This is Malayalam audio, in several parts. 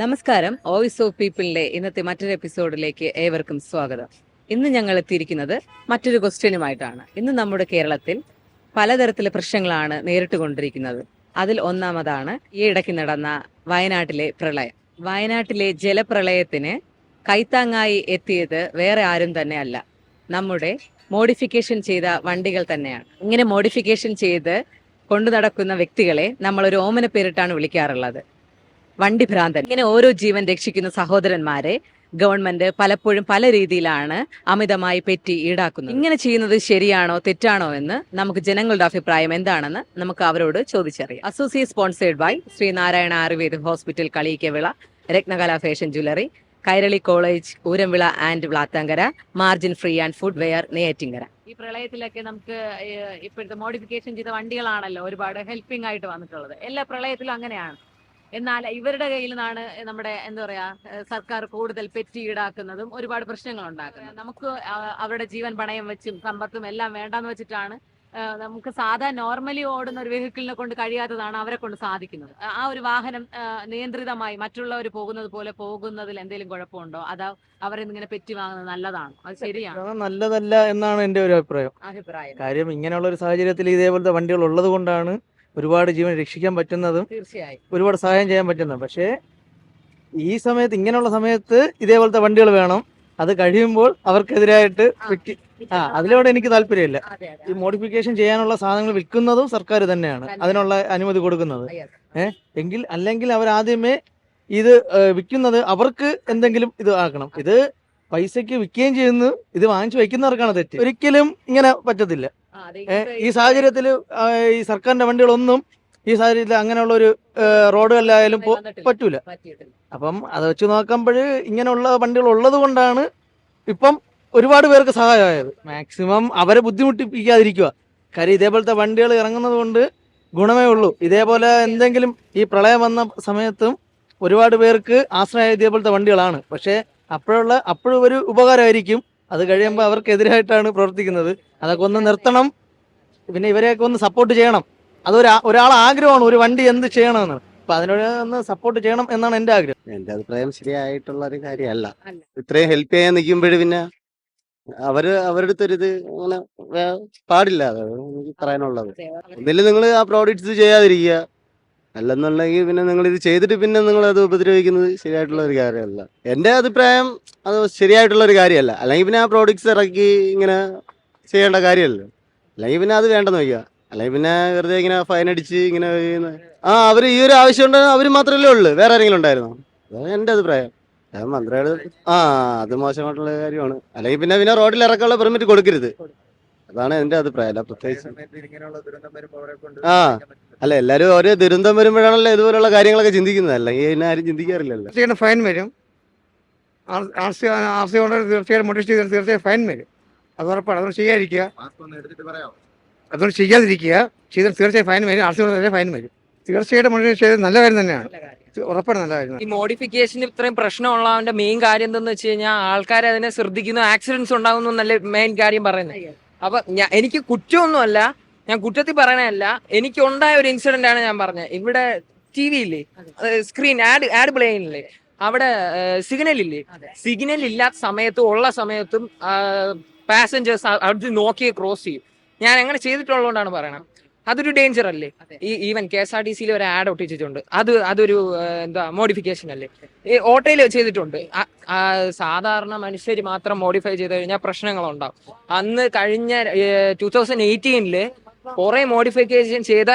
നമസ്കാരം. വോയിസ് ഓഫ് പീപ്പിളിന്റെ ഇന്നത്തെ മറ്റൊരു എപ്പിസോഡിലേക്ക് ഏവർക്കും സ്വാഗതം. ഇന്ന് ഞങ്ങൾ എത്തിയിരിക്കുന്നത് മറ്റൊരു ക്വസ്റ്റ്യനുമായിട്ടാണ്. ഇന്ന് നമ്മുടെ കേരളത്തിൽ പലതരത്തിലെ പ്രശ്നങ്ങളാണ് നേരിട്ട് കൊണ്ടിരിക്കുന്നത്. അതിൽ ഒന്നാമതാണ് ഈ ഇടയ്ക്ക് നടന്ന വയനാട്ടിലെ പ്രളയം. വയനാട്ടിലെ ജലപ്രളയത്തിന് കൈത്താങ്ങായി എത്തിയത് വേറെ ആരും തന്നെ അല്ല നമ്മുടെ മോഡിഫിക്കേഷൻ ചെയ്ത വണ്ടികൾ തന്നെയാണ്. ഇങ്ങനെ മോഡിഫിക്കേഷൻ ചെയ്ത് കൊണ്ടു നടക്കുന്ന വ്യക്തികളെ നമ്മൾ ഒരു ഓമന പേരിട്ടാണ് വിളിക്കാറുള്ളത്. വണ്ടി ഭ്രാന്തൻ ഇങ്ങനെ ഓരോ ജീവൻ രക്ഷിക്കുന്ന സഹോദരന്മാരെ ഗവൺമെന്റ് പലപ്പോഴും പല രീതിയിലാണ് അമിതമായി പെറ്റി ഈടാക്കുന്നത്. ഇങ്ങനെ ചെയ്യുന്നത് ശരിയാണോ തെറ്റാണോ എന്ന് നമുക്ക് ജനങ്ങളുടെ അഭിപ്രായം എന്താണെന്ന് നമുക്ക് അവരോട് ചോദിച്ചറിയാം. Associate sponsored by Sreenarayana Ayurveda hospital Kaliyikkavila Ratnakala fashion jewellery Kairali college Ooramvila and Vlathankara margin free and food ware Neyyattinkara. ഈ പ്രളയത്തിലൊക്കെ നമുക്ക് ഇപ്പോഴത്തെ മോഡിഫിക്കേഷൻ ചെയ്ത വണ്ടികളാണല്ലോ ഒരുപാട് ഹെൽപ്പിംഗ് ആയിട്ട് വന്നിട്ടുള്ളത്. എല്ലാ പ്രളയത്തിലും അങ്ങനെയാണ്. എന്നാൽ ഇവരുടെ കയ്യിൽ നിന്നാണ് നമ്മുടെ എന്താ പറയാ സർക്കാർ കൂടുതൽ പെറ്റി ഈടാക്കുന്നതും ഒരുപാട് പ്രശ്നങ്ങൾ ഉണ്ടാക്കുന്നത്. നമുക്ക് അവരുടെ ജീവൻ പണയം വെച്ചും സമ്പത്തും എല്ലാം വേണ്ടാന്ന് വെച്ചിട്ടാണ് നമുക്ക് സാധാ നോർമലി ഓടുന്ന ഒരു വെഹിക്കിളിനെ കൊണ്ട് കഴിയാത്തതാണ് അവരെ കൊണ്ട് സാധിക്കുന്നത്. ആ- ഒരു വാഹനം നിയന്ത്രിതമായി മറ്റുള്ളവർ പോകുന്നത് പോലെ പോകുന്നതിൽ എന്തെങ്കിലും കുഴപ്പമുണ്ടോ? അതോ അവരെ ഇങ്ങനെ പെറ്റി വാങ്ങുന്നത് നല്ലതാണ്? അത് ശരിയാണ്? നല്ലതല്ല എന്നാണ് എന്റെ ഒരു അഭിപ്രായം. അഭിപ്രായം. കാര്യം ഇങ്ങനെയുള്ള ഒരു സാഹചര്യത്തിൽ ഇതേപോലത്തെ വണ്ടികൾ ഉള്ളത് കൊണ്ടാണ് ഒരുപാട് ജീവൻ രക്ഷിക്കാൻ പറ്റുന്നതും തീർച്ചയായും. ഒരുപാട് സഹായം ചെയ്യാൻ പറ്റുന്നതും. പക്ഷേ ഈ സമയത്ത് ഇങ്ങനെയുള്ള സമയത്ത് ഇതേപോലത്തെ വണ്ടികൾ വേണം. അത് കഴിയുമ്പോൾ അവർക്കെതിരായിട്ട് ആ. അതിലൂടെ എനിക്ക് താല്പര്യമില്ല. ഈ മോഡിഫിക്കേഷൻ ചെയ്യാനുള്ള സാധനങ്ങൾ വിൽക്കുന്നതും സർക്കാർ തന്നെയാണ്. അതിനുള്ള അനുമതി കൊടുക്കുന്നത്. ഏഹ് എങ്കിൽ അല്ലെങ്കിൽ അവർ ആദ്യമേ ഇത് വിൽക്കുന്നത് അവർക്ക് എന്തെങ്കിലും ഇത് ആക്കണം. ഇത് പൈസക്ക് വിൽക്കുകയും ചെയ്യുന്നു ഇത് വാങ്ങിച്ചു വയ്ക്കുന്നവർക്കാണ് തെറ്റ്. ഒരിക്കലും ഇങ്ങനെ പറ്റത്തില്ല. ഈ സാഹചര്യത്തിൽ ഈ സർക്കാരിന്റെ വണ്ടികളൊന്നും ഈ സാഹചര്യത്തിൽ അങ്ങനെയുള്ള ഒരു റോഡ് വന്നിട്ടില്ല. പറ്റൂല. അപ്പം അത് വെച്ച് നോക്കുമ്പോൾ ഇങ്ങനെയുള്ള വണ്ടികൾ ഉള്ളത് കൊണ്ടാണ് ഇപ്പം ഒരുപാട് പേർക്ക് സഹായമായത്. മാക്സിമം അവരെ ബുദ്ധിമുട്ടിപ്പിക്കാതിരിക്കുക. കാര്യം ഇതേപോലത്തെ വണ്ടികൾ ഇറങ്ങുന്നത് കൊണ്ട് ഗുണമേ ഉള്ളൂ. ഇതേപോലെ എന്തെങ്കിലും ഈ പ്രളയം വന്ന സമയത്തും ഒരുപാട് പേർക്ക് ആശ്രയ ഇതേപോലത്തെ വണ്ടികളാണ്. പക്ഷേ അപ്പോഴുള്ള അപ്പോഴും ഒരു ഉപകാരമായിരിക്കും അത് കഴിയുമ്പോൾ അവർക്കെതിരായിട്ടാണ് പ്രവർത്തിക്കുന്നത്. അതൊക്കെ ഒന്ന് നിർത്തണം. പിന്നെ ഇവരെയൊക്കെ ഒന്ന് സപ്പോർട്ട് ചെയ്യണം. അതൊരു ഒരാൾ ആഗ്രഹമാണ് ഒരു വണ്ടി എന്ത് ചെയ്യണമെന്ന്. അപ്പൊ അതിനോട് ഒന്ന് സപ്പോർട്ട് ചെയ്യണം എന്നാണ് എന്റെ ആഗ്രഹം. എന്റെ അഭിപ്രായം ശരിയായിട്ടുള്ള ഒരു കാര്യമല്ല. ഇത്രയും ഹെൽപ്പ് ചെയ്യാൻ നിൽക്കുമ്പോഴും പിന്നെ അവർ അവരുടെ അടുത്തൊരിത് അങ്ങനെ പാടില്ല. അതാണ് എനിക്ക് പറയാനുള്ളത്. ഒന്നില്ല ഒന്നിലും നിങ്ങൾ ആ പ്രോഡക്ട്സ് ചെയ്യാതിരിക്കുക. അല്ലെന്നുണ്ടെങ്കിൽ പിന്നെ നിങ്ങൾ ഇത് ചെയ്തിട്ട് പിന്നെ നിങ്ങൾ അത് ഉപദ്രവിക്കുന്നത് ശരിയായിട്ടുള്ള ഒരു കാര്യമല്ല. എന്റെ അഭിപ്രായം അത് ശരിയായിട്ടുള്ള ഒരു കാര്യമല്ല. അല്ലെങ്കിൽ പിന്നെ ആ പ്രോഡക്റ്റ്സ് ഇറക്കി ഇങ്ങനെ ചെയ്യേണ്ട കാര്യമല്ലോ അല്ലെങ്കിൽ പിന്നെ അത് വേണ്ടെന്ന് വയ്ക്കുക അല്ലെങ്കിൽ പിന്നെ വെറുതെ ഇങ്ങനെ ഫൈൻ അടിച്ച് ഇങ്ങനെ ആ അവർ ഈ ഒരു ആവശ്യം ഉണ്ടെങ്കിൽ അവർ മാത്രമല്ലേ ഉള്ളൂ. വേറെ ആരെങ്കിലും ഉണ്ടായിരുന്നോ? അതാണ് എന്റെ അഭിപ്രായം. മന്ത്രിയുടെ ആ അത് മോശമായിട്ടുള്ള കാര്യമാണ്. അല്ലെങ്കിൽ പിന്നെ പിന്നെ റോഡിൽ ഇറക്കാനുള്ള പെർമിറ്റ് കൊടുക്കരുത്. അതാണ് എന്റെ അഭിപ്രായം. അല്ല പ്രത്യേകിച്ച്. ആ. അല്ല എല്ലാവരും ഓരോ ദുരന്തം വരുമ്പോഴാണല്ലോ ഇതുപോലുള്ള കാര്യങ്ങളൊക്കെ ചിന്തിക്കുന്നത്. അല്ലെങ്കിൽ പിന്നെ ആരും ചിന്തിക്കാറില്ലല്ലോ. തീർച്ചയായിട്ടും ഫൈൻ വരും. R C R C owner തീർച്ചയായിട്ടും മോട്ടിവേറ്റ് ചെയ്താൽ തീർച്ചയായും ഫൈൻ വരും. അത് ഉറപ്പാണ്. അതുകൊണ്ട് ചെയ്യാതിരിക്കുക. അതുകൊണ്ട് ചെയ്യാതിരിക്കുക. ചെയ്താൽ തീർച്ചയായും ഫൈൻ വരും. ആർ സി ഓണർ ഫൈൻ വരും. തീർച്ചയായിട്ടും ചെയ്തത് നല്ല കാര്യം തന്നെയാണ്. ഉറപ്പാണ് നല്ല കാര്യം ഈ മോഡിഫിക്കേഷൻ ഇത്രയും പ്രശ്നമുള്ളതിന്റെ മെയിൻ കാര്യം എന്തെന്ന് വെച്ച് കഴിഞ്ഞാൽ ആൾക്കാർ അതിനെ ശ്രദ്ധിക്കുന്നു. ആക്സിഡൻസ് ഉണ്ടാകുന്നു എന്നല്ലേ മെയിൻ കാര്യം പറയുന്നത്. അപ്പൊ എനിക്ക് കുറ്റമൊന്നുമല്ല. ഞാൻ കുറ്റത്തിൽ പറയണതല്ല എനിക്ക് ഉണ്ടായ ഒരു ഇൻസിഡന്റ് ആണ് ഞാൻ പറഞ്ഞത്. ഇവിടെ ടി വി ഇല്ലേ? സ്ക്രീൻ ആഡ് ആഡ് പ്ലേ ഇല്ലേ? അവിടെ സിഗ്നൽ ഇല്ലേ? സിഗ്നൽ ഇല്ലാത്ത സമയത്തും ഉള്ള സമയത്തും പാസഞ്ചേഴ്സ് അത് നോക്കി ക്രോസ് ചെയ്യും. ഞാൻ അങ്ങനെ ചെയ്തിട്ടുള്ളതുകൊണ്ടാണ് പറയണം അതൊരു ഡേഞ്ചർ അല്ലേ? ഈ even K S R T സിയിൽ ഒരു ആഡ് ഒട്ടിച്ചിട്ടുണ്ട്. അത് അതൊരു എന്താ മോഡിഫിക്കേഷൻ അല്ലേ? ഈ ഓട്ടോയിൽ ചെയ്തിട്ടുണ്ട്. സാധാരണ മനുഷ്യർ മാത്രം മോഡിഫൈ ചെയ്ത് കഴിഞ്ഞാൽ പ്രശ്നങ്ങളുണ്ടാവും. അന്ന് കഴിഞ്ഞ ടൂ തൗസൻഡ് എയ്റ്റീനിൽ കുറെ മോഡിഫിക്കേഷൻ ചെയ്ത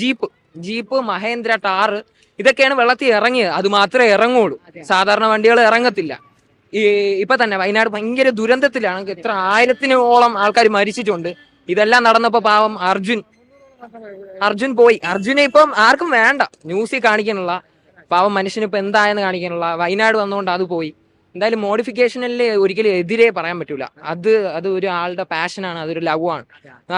ജീപ്പ് ജീപ്പ് മഹേന്ദ്ര ടാറ് ഇതൊക്കെയാണ് വെള്ളത്തിൽ ഇറങ്ങിയത്. അത് മാത്രമേ ഇറങ്ങുള്ളൂ. സാധാരണ വണ്ടികൾ ഇറങ്ങത്തില്ല. ഈ ഇപ്പൊ തന്നെ വയനാട് ഭയങ്കര ദുരന്തത്തിലാണ്. എത്ര ആയിരത്തിനോളം ആൾക്കാർ മരിച്ചിട്ടുണ്ട്. ഇതെല്ലാം നടന്നപ്പോ പാവം അർജുൻ. അർജുൻ പോയി. അർജുനെ ഇപ്പം ആർക്കും വേണ്ട. ന്യൂസിൽ കാണിക്കാനുള്ള പാവം മനുഷ്യനിപ്പോ ഇപ്പൊ എന്തായെന്ന് കാണിക്കാനുള്ള. വയനാട് വന്നുകൊണ്ട് അത് പോയി. എന്തായാലും മോഡിഫിക്കേഷനിൽ ഒരിക്കലും എതിരെ പറയാൻ പറ്റൂല. അത് അത് ഒരു ആളുടെ പാഷനാണ് അതൊരു ലവ് ആണ്.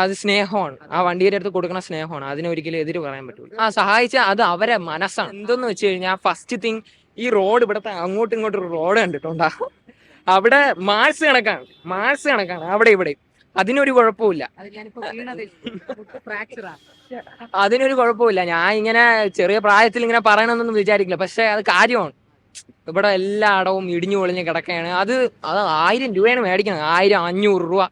അത് സ്നേഹമാണ്. ആ വണ്ടിയുടെ അടുത്ത് കൊടുക്കുന്ന സ്നേഹമാണ്. അതിനെ ഒരിക്കലും എതിര് പറയാൻ പറ്റൂല. ആ സഹായിച്ച അത് അവരെ മനസ്സാണ്. എന്തെന്ന് വെച്ച് കഴിഞ്ഞാൽ ഫസ്റ്റ് തിങ് ഈ റോഡ് ഇവിടുത്തെ അങ്ങോട്ടും ഇങ്ങോട്ടും ഒരു റോഡ് കണ്ടിട്ടുണ്ടാ? അവിടെ മാർസ് കണക്കാണ്. മാർസ് കണക്കാണ്. അവിടെ ഇവിടെ അതിനൊരു കുഴപ്പമില്ല അതിനൊരു കുഴപ്പമില്ല ഞാൻ ഇങ്ങനെ ചെറിയ പ്രായത്തിൽ ഇങ്ങനെ പറയണമെന്നൊന്നും വിചാരിക്കില്ല. പക്ഷെ അത് കാര്യമാണ്. ഇവിടെ എല്ലായിടവും ഇടിഞ്ഞു പൊളിഞ്ഞ് കിടക്കുകയാണ്. അത് അത് ആയിരം രൂപയാണ് മേടിക്കുന്നത്. ആയിരം അഞ്ഞൂറ് രൂപ.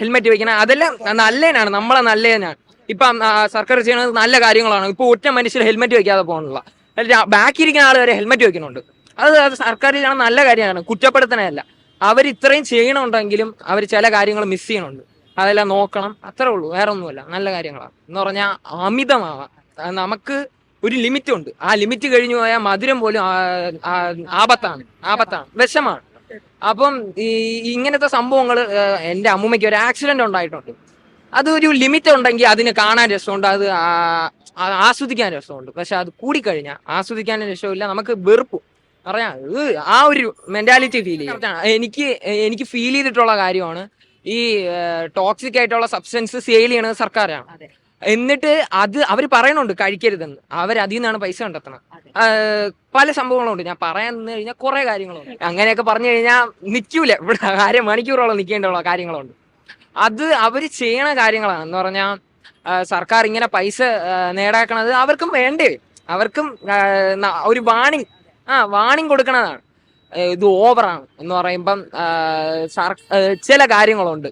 ഹെൽമെറ്റ് വെക്കണം അതെല്ലാം നല്ലതിനാണ്. നമ്മളെ നല്ലതിനാണ്. ഇപ്പം സർക്കാർ ചെയ്യുന്നത് നല്ല കാര്യങ്ങളാണ്. ഇപ്പൊ ഒറ്റ മനുഷ്യർ ഹെൽമെറ്റ് വെക്കാതെ പോകണില്ല ബാക്കി ഇരിക്കുന്ന ആൾ വരെ ഹെൽമെറ്റ് വെക്കുന്നുണ്ട്. അത് അത് സർക്കാർ ചെയ്യണ നല്ല കാര്യമാണ്. കുറ്റപ്പെടുത്തണല്ല അവർ ഇത്രയും ചെയ്യണമുണ്ടെങ്കിലും അവർ ചില കാര്യങ്ങൾ മിസ് ചെയ്യണുണ്ട് അതെല്ലാം നോക്കണം. അത്രേ ഉള്ളൂ. വേറെ ഒന്നുമല്ല നല്ല കാര്യങ്ങളാണ്. എന്ന് പറഞ്ഞാൽ അമിതമാവാം. നമുക്ക് ഒരു ലിമിറ്റ് ഉണ്ട്. ആ ലിമിറ്റ് കഴിഞ്ഞു പോയാൽ മധുരം പോലും ആപത്താണ്. ആപത്താണ്. വിഷമാണ്. അപ്പം ഈ ഇങ്ങനത്തെ സംഭവങ്ങൾ എന്റെ അമ്മൂമ്മയ്ക്ക് ഒരു ആക്സിഡന്റ് ഉണ്ടായിട്ടുണ്ട്. അത് ഒരു ലിമിറ്റ് ഉണ്ടെങ്കിൽ അതിന് കാണാൻ രസമുണ്ട്. അത് ആസ്വദിക്കാൻ രസമുണ്ട്. പക്ഷെ അത് കൂടിക്കഴിഞ്ഞാൽ ആസ്വദിക്കാൻ രസമില്ല. നമുക്ക് വെറുപ്പ്. പറയാ ആ ഒരു മെന്റാലിറ്റി ഫീൽ ചെയ്യും. എനിക്ക് എനിക്ക് ഫീൽ ചെയ്തിട്ടുള്ള കാര്യമാണ് ഈ ടോക്സിക് ആയിട്ടുള്ള സബ്സ്റ്റൻസ് സെയിൽ ചെയ്യണത് സർക്കാരാണ്. എന്നിട്ട് അത് അവർ പറയണുണ്ട് കഴിക്കരുതെന്ന്. അവരതിൽ നിന്നാണ് പൈസ കണ്ടെത്തണം പല സംഭവങ്ങളുണ്ട്. ഞാൻ പറയാൻ നിന്ന് കഴിഞ്ഞാൽ കുറെ കാര്യങ്ങളുണ്ട്. അങ്ങനെയൊക്കെ പറഞ്ഞു കഴിഞ്ഞാൽ നിൽക്കൂല. ഇവിടെ അര മണിക്കൂറോളം നിൽക്കേണ്ടുള്ള കാര്യങ്ങളുണ്ട്. അത് അവർ ചെയ്യണ കാര്യങ്ങളാണ് എന്ന് പറഞ്ഞാൽ സർക്കാർ ഇങ്ങനെ പൈസ നേടാക്കണത് അവർക്കും വേണ്ടേ. അവർക്കും ഒരു വാണിംഗ് ആ വാണിംഗ് കൊടുക്കണതാണ്. ഇത് ഓവറാണ് എന്ന് പറയുമ്പം സർ ചില കാര്യങ്ങളുണ്ട്.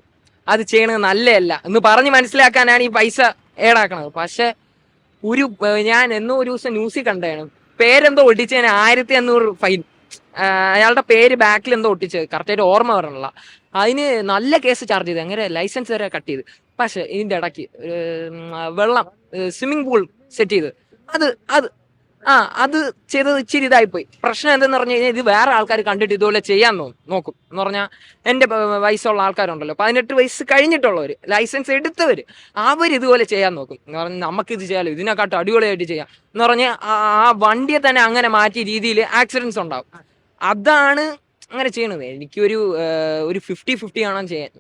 അത് ചെയ്യണത് നല്ലതല്ല എന്ന് പറഞ്ഞ് മനസ്സിലാക്കാനാണ് ഈ പൈസ ഏടാക്കണത്. പക്ഷെ ഒരു ഞാൻ എന്നോ ഒരു ദിവസം ന്യൂസിൽ കണ്ടാണ്. പേരെന്തോ ഒട്ടിച്ചതിന് ആയിരത്തി അഞ്ഞൂറ് ഫൈൻ. അയാളുടെ പേര് ബാക്കിൽ എന്തോ ഒട്ടിച്ചത്. കറക്റ്റായിട്ട് ഓർമ്മ വരണില്ല അതിന് നല്ല കേസ് ചാർജ് ചെയ്ത്. അങ്ങനെ ലൈസൻസ് വരെ കട്ട് ചെയ്ത്. പക്ഷെ ഇതിന്റെ ഇടയ്ക്ക് വെള്ളം സ്വിമ്മിംഗ് പൂൾ സെറ്റ് ചെയ്ത്. അത് അത് ആ അത് ചെയ്തത് ഇച്ചിരി ഇതായിപ്പോയി. പ്രശ്നം എന്തെന്ന് പറഞ്ഞു കഴിഞ്ഞാൽ ഇത് വേറെ ആൾക്കാർ കണ്ടിട്ട് ഇതുപോലെ ചെയ്യാൻ തോന്നും നോക്കും. എന്ന് പറഞ്ഞാൽ എന്റെ വയസ്സുള്ള ആൾക്കാരുണ്ടല്ലോ. പതിനെട്ട് വയസ്സ് കഴിഞ്ഞിട്ടുള്ളവർ ലൈസൻസ് എടുത്തവർ അവർ ഇതുപോലെ ചെയ്യാൻ നോക്കും. എന്ന് പറഞ്ഞാൽ ഇത് ചെയ്യാലോ ഇതിനെക്കാട്ടും അടിപൊളിയായിട്ട് ചെയ്യാം. എന്ന് പറഞ്ഞാൽ ആ വണ്ടിയെ തന്നെ അങ്ങനെ മാറ്റിയ രീതിയിൽ ആക്സിഡൻസ് ഉണ്ടാവും. അതാണ് അങ്ങനെ ചെയ്യണത്. എനിക്കൊരു ഒരു ഒരു ഫിഫ്റ്റി ഫിഫ്റ്റി കാണാൻ ചെയ്യാൻ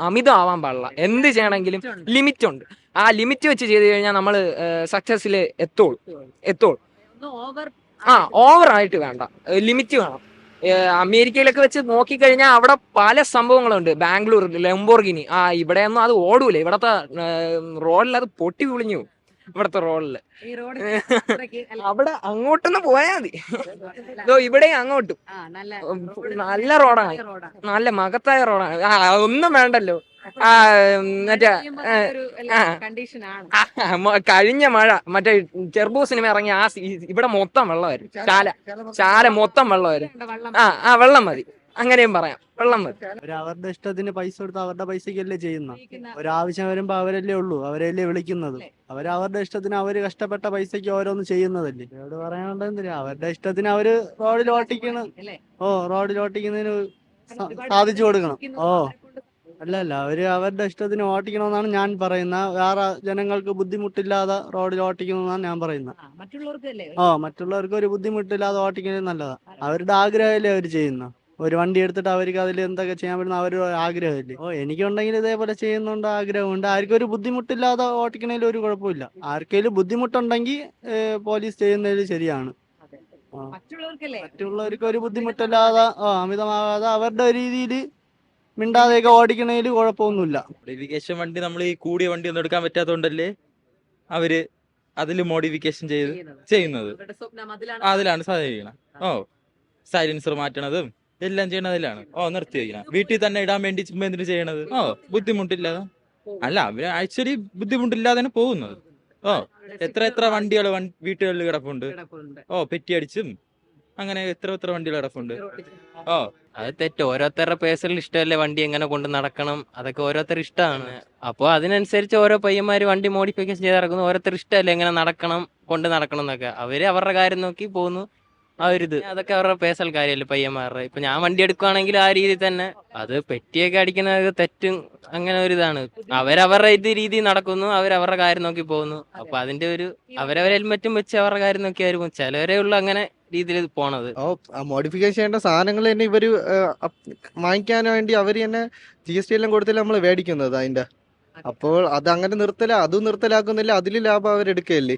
അമിതം ആവാൻ പാടില്ല. എന്ത് ചെയ്യണമെങ്കിലും ലിമിറ്റ് ഉണ്ട് ആ ലിമിറ്റ് വെച്ച് ചെയ്ത് കഴിഞ്ഞാൽ നമ്മൾ സക്സസ്സിൽ എത്തോളൂ. എത്തോളൂ. ആ ഓവർ ആയിട്ട് വേണ്ട. ലിമിറ്റ് വേണം. അമേരിക്കയിലൊക്കെ വെച്ച് നോക്കിക്കഴിഞ്ഞാൽ അവിടെ പല സംഭവങ്ങളുണ്ട്. ബാംഗ്ലൂർ ലെംബോർഗിനി. ആ ഇവിടെയൊന്നും അത് ഓടൂല. ഇവിടത്തെ റോഡിൽ അത് പൊട്ടി വിളിഞ്ഞു. ഇവിടത്തെ റോഡിൽ ഈ റോഡ് അവിടെ അങ്ങോട്ടൊന്ന് പോയാ മതി. ഇതോ ഇവിടെയും അങ്ങോട്ടും. നല്ല നല്ല റോഡാണ്. നല്ല മകത്തായ റോഡാണ്. ഒന്നും വേണ്ടല്ലോ. ആ മറ്റേ കഴിഞ്ഞ മഴ മറ്റേ ചെറുബോ സിനിമ ഇറങ്ങി ആ സീ- ഇവിടെ മൊത്തം വെള്ളമായിരുന്നു. ചാല ചാല മൊത്തം വെള്ളമായിരുന്നു. വെള്ളം. ആ ആ വെള്ളം മതി. അങ്ങനെയും പറയാം. വെള്ളം മതി അവരുടെ ഇഷ്ടത്തിന് പൈസ കൊടുത്ത് അവരുടെ പൈസക്കല്ലേ ചെയ്യുന്ന? ഒരാവശ്യം വരുമ്പോ അവരല്ലേ ഉള്ളൂ അവരല്ലേ വിളിക്കുന്നത്? അവർ അവരുടെ ഇഷ്ടത്തിന് അവർ കഷ്ടപ്പെട്ട പൈസക്ക് ഓരോന്ന് ചെയ്യുന്നതല്ലേ? അവരോട് പറയാനുണ്ടെന്നില്ല അവരുടെ ഇഷ്ടത്തിന് അവർ റോഡിൽ ഓട്ടിക്കണ ഓ റോഡിൽ ഓട്ടിക്കുന്നതിന് സാധിച്ചു കൊടുക്കണം. ഓ. അല്ല അല്ല അവർ അവരുടെ ഇഷ്ടത്തിന് ഓട്ടിക്കണമെന്നാണ് ഞാൻ പറയുന്നത് വേറെ ജനങ്ങൾക്ക് ബുദ്ധിമുട്ടില്ലാതെ റോഡിൽ ഓട്ടിക്കണമെന്നാണ് ഞാൻ പറയുന്നത് ഓ മറ്റുള്ളവർക്ക് ഒരു ബുദ്ധിമുട്ടില്ലാതെ ഓട്ടിക്കുന്നത് നല്ലതാ. അവരുടെ ആഗ്രഹമല്ലേ അവർ ചെയ്യുന്ന? ഒരു വണ്ടി എടുത്തിട്ട് അവർക്ക് അതിൽ എന്തൊക്കെ ചെയ്യാൻ പറ്റുന്ന അവർ ആഗ്രഹമില്ലേ? ഓ എനിക്കുണ്ടെങ്കിൽ ഇതേപോലെ ചെയ്യുന്നുണ്ട് ആഗ്രഹമുണ്ട്. ആർക്കും ഒരു ബുദ്ധിമുട്ടില്ലാതെ ഓട്ടിക്കണേലും ഒരു കുഴപ്പമില്ല. ആർക്കെങ്കിലും ബുദ്ധിമുട്ടുണ്ടെങ്കിൽ പോലീസ് ചെയ്യുന്നതിൽ ശരിയാണ്. അതെ. മറ്റുള്ളവർക്കല്ലേ? മറ്റുള്ളവർക്ക് ഒരു ബുദ്ധിമുട്ടില്ലാതെ ഓ അമിതമാകാതെ അവരുടെ രീതിയിൽ മിണ്ടാതെയൊക്കെ ഓടിക്കണതിൽ കുഴപ്പമൊന്നുമില്ല. മോഡിഫിക്കേഷൻ വണ്ടി നമ്മൾ ഈ കൂടിയ വണ്ടി ഒന്നും എടുക്കാൻ പറ്റാത്തതുകൊണ്ടല്ലേ അവർ അതിൽ മോഡിഫിക്കേഷൻ ചെയ്ത് ചെയ്യുന്നത്. അതിലാണ് അതിലാണ് ഓ സൈലൻസർ മാറ്റണതും എല്ലാം ചെയ്യണതിലാണ്. ഓ നിർത്തി വയ്ക്കണം വീട്ടിൽ തന്നെ ഇടാൻ വേണ്ടി ചുമ്മാ എന്തിനു ചെയ്യണത്? ഓ ബുദ്ധിമുട്ടില്ലാതെ അല്ല അവർ ആക്ച്വലി ബുദ്ധിമുട്ടില്ലാതെയാണ് പോകുന്നത്. ഓ എത്ര എത്ര വണ്ടികൾ വീട്ടുകളിൽ കിടപ്പുണ്ട്. ഓ പെറ്റി അടിച്ചും അങ്ങനെ എത്ര എത്ര വണ്ടികൾ കിടപ്പുണ്ട്? ഓ. അത് തെറ്റ്. ഓരോരുത്തരുടെ പേഴ്സണൽ ഇഷ്ടമല്ലേ വണ്ടി എങ്ങനെ കൊണ്ട് നടക്കണം? അതൊക്കെ ഓരോരുത്തർ ഇഷ്ടമാണ്. അപ്പോൾ അതിനനുസരിച്ച് ഓരോ പയ്യന്മാര് വണ്ടി മോഡിഫിക്കേഷൻ ചെയ്ത് നടക്കുന്നു. ഓരോരുത്തർ ഇഷ്ടമല്ലേ എങ്ങനെ നടക്കണം കൊണ്ട് നടക്കണം എന്നൊക്കെ. അവർ അവരുടെ കാര്യം നോക്കി പോകുന്നു. ആ ഒരു ഇത്. അതൊക്കെ അവരുടെ പേഴ്സണൽ കാര്യമല്ലേ പയ്യന്മാരുടെ. ഇപ്പൊ ഞാൻ വണ്ടി എടുക്കുവാണെങ്കിൽ ആ രീതി തന്നെ. അത് പെട്ടിയൊക്കെ അടിക്കുന്നത് തെറ്റും അങ്ങനെ ഒരു ഇതാണ്. അവരവരുടെ ഇത് രീതി നടക്കുന്നു അവരവരുടെ കാര്യം നോക്കി പോകുന്നു. അപ്പൊ അതിന്റെ ഒരു അവരവരെ ഹെൽമെറ്റും വെച്ച് അവരുടെ കാര്യം നോക്കി ആയിരുന്നു ചിലവരെ ഉള്ളു അങ്ങനെ രീതിയിൽ പോണത്. ഓ മോഡിഫിക്കേഷൻ ചെയ്യേണ്ട സാധനങ്ങൾ തന്നെ ഇവർ വാങ്ങിക്കാൻ വേണ്ടി അവർ തന്നെ ജി എസ് ടി എല്ലാം കൊടുത്തില്ല നമ്മൾ മേടിക്കുന്നത് അതിന്റെ. അപ്പോൾ അത് അങ്ങനെ നിർത്തല അതും നിർത്തലാക്കുന്നില്ല അതിൽ ലാഭം അവരെടുക്കുകയല്ലേ